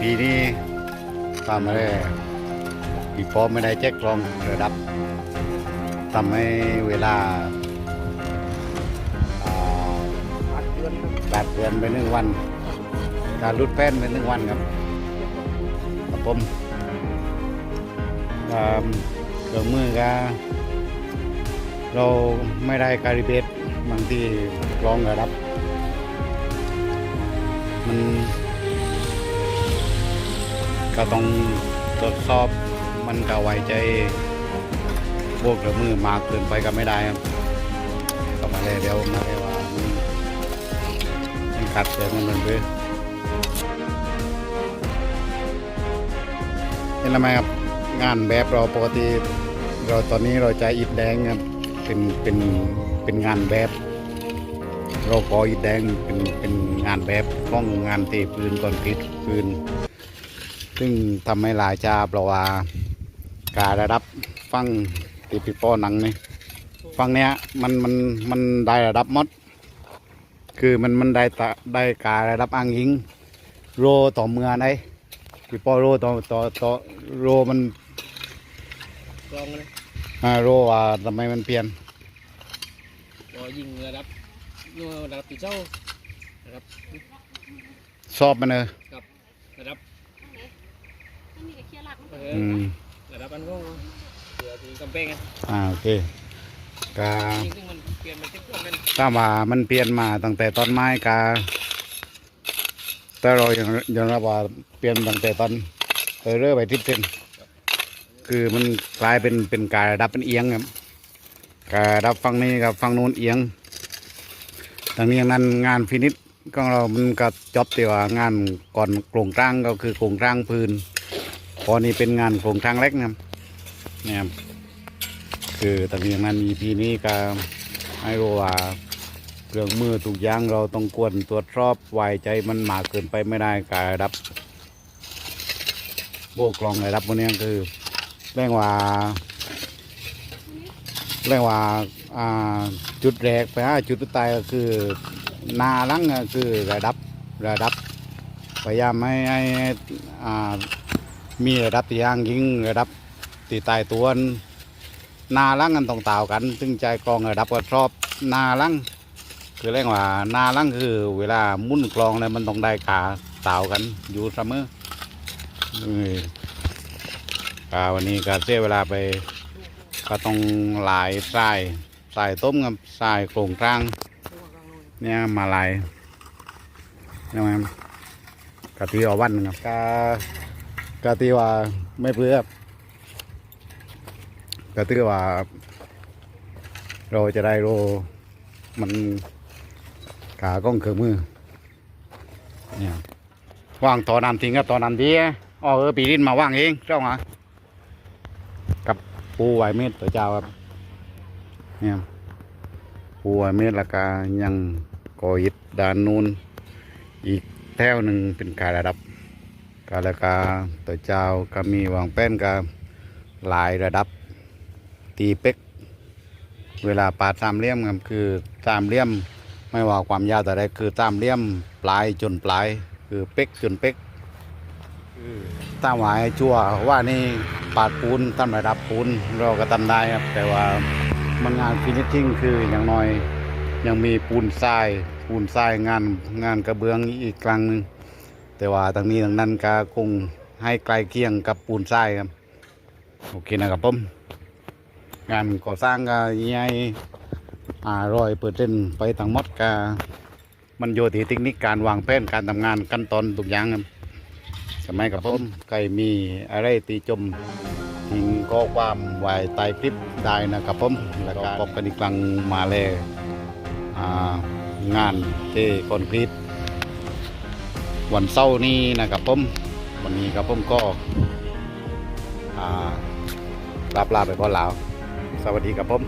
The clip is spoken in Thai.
ปีนี้ทำอะไรปีพอไม่ได้แจ็คลองระดับทำให้เวลาอ่าดเดือนครับแปดเดือนไปหนึ่งวัน การรุดแป้นไปหนึ่งวันครับครับผมอ่าเครื่องมือก็เราไม่ได้การิเบตบางที่ลองระดับ มัน ก็ต้องตรวจสอบมันก็ไว้ใจพวกเครื่อมือมากเกินไปก็ไม่ได้ครับก็มาเลยเดี๋ยวมาเลยว่ามันขัดเสียงมันเหมือนเดิมเห็นแล้วไหมครับงานแบบเราปกติ เราตอนนี้เราจะอิฐแดงครับเป็นเป็นเป็นงานแบบเราพออิฐแดงเป็นเป็นงานแบบของงานเทปืนก่อนติดปืน ซึ่งทำให้หลายชาเพราะว่าการระดับฟังตีปีโป้หนังนี่ฟังเนี้ยมันมันมันได้ระดับหมด คือมันมันได้ตะได้การระดับอ้างยิง โรต่อเมืองไอ้ปีโป้โรต่อต่อต่อโรมันกลองเลยอ่าโรว่าทำไมมันเปลี่ยนก็ยิงระดับยิงระดับปีเจ้าระดับชอบมันเออระดับมั นมีแต่เคลียร์หลักมันเออือมระดับอันก็เดี๋ยวที่กำแพงไงอ่าโอเคกายิงซึ่งมันเปลี่ยนมันจะเปลี่ยนเป็นถ้าว่ามันเปลี่ยนมาตั้งแต่ตอนไม้กาแต่เรายังยังรับว่าเปลี่ยนตั้งแต่ตอนเออเรื่อไปทิศเส้นคือมันกลายเป็นเป็นการระดับเป็นเอียงครับการระดับฝั่งนี้กับฝั่งนู้นเอียงทางนี้อย่างนั้นงานฟินิชของเรามันก็จบที่ว่างานก่อนโครงกลางก็คือโครงกลางพื้น พอนี้เป็นงานโครงกลางเล็กนะครับเนี่ยครับคือทางนี้อย่างนั้น EP นี้ก็ให้รู้ว่าเครื่องมือทุกอย่างเราต้องกวนตรวจสอบไวใจมันมากเกินไปไม่ได้การระดับโบกลองระดับวกนี้คือเรียกว่าเรียกว่าจุดแรกไปฮะจุดสุดท้ายก็คือนาลังก็คือระดับระดับพยายามให้ให้อ่า มีระดับที่ย่างยิงระดับตีตายตัวหนาลังกันต้องต่าวกันซึ่งใจกองระดับก็ชอบนาลังคือเรียกว่านาลังคือ เวลามุ่นกลองเนี่ยมันต้องได้ขาต่าวกันอยู่เสมอกาวันนี้ก็เสียเวลาไปก็ต้องหลายสายสายต้มกับสายโครงกลางเนี่ยมาลายใช่ไหมกะทิอวันครับกา กะทิว่าไม่เพื่อครับกะทิว่า เราจะได้โรมันกาก้องเครื่องมือเนี่ยว่างต่อน้ำทิ้งกับต่อน้ำดีอ๋อเออปีรินมาว่างเองเจ้าหมกับปูไหวเม็ดตัวเจ้าครับเนี่ยปูไหวเม็ดและกายังก่ออิฐด้านนูนอีกแถวหนึ่งเป็นการระดับ กาละกาตัวเจ้าก็มีวางแป้นกาหลายระดับตีเป็กเวลาปาดสามเหลี่ยมครับคือสามเหลี่ยมไม่ว่าความยาวแต่ใดคือสามเหลี่ยมปลายจนปลาย คือเป๊กจนเป๊กตามหมายชั่วว่านี่ปาดปูนตั้ระดับปูนเราก็ทำได้ครับ แต่ว่ามันงานฟินิชชิ่งคืออย่างน้อย ยังมีปูนทรายปูนทรายงานงานกระเบื้องอีกครั้งหนึ่ง แต่ว่าทางนี้ทางนั้นก็คงให้ใกลเคียงกับปูนทรายครับ โอเคนะครับผมงานก่อสร้างก็ใหญ่อ่ารอยเปิดเล่นไปทั้งหมดก็มันโยที่เทคนิคการวางแผนการทำงานขั้นตอนทุกอย่างครับสมัยกับผมใครมีอะไรตีจมทิ้งข้อความไว้ใต้คลิปได้นะครับผมแล้วก็พบกันอีกครั้งมาเลยงานเทคอนกรีต วันเสาร์นี้นะครับผมวันนี้ครับผมก็ลาลาลาไปก่อนแล้ว สวัสดีครับผม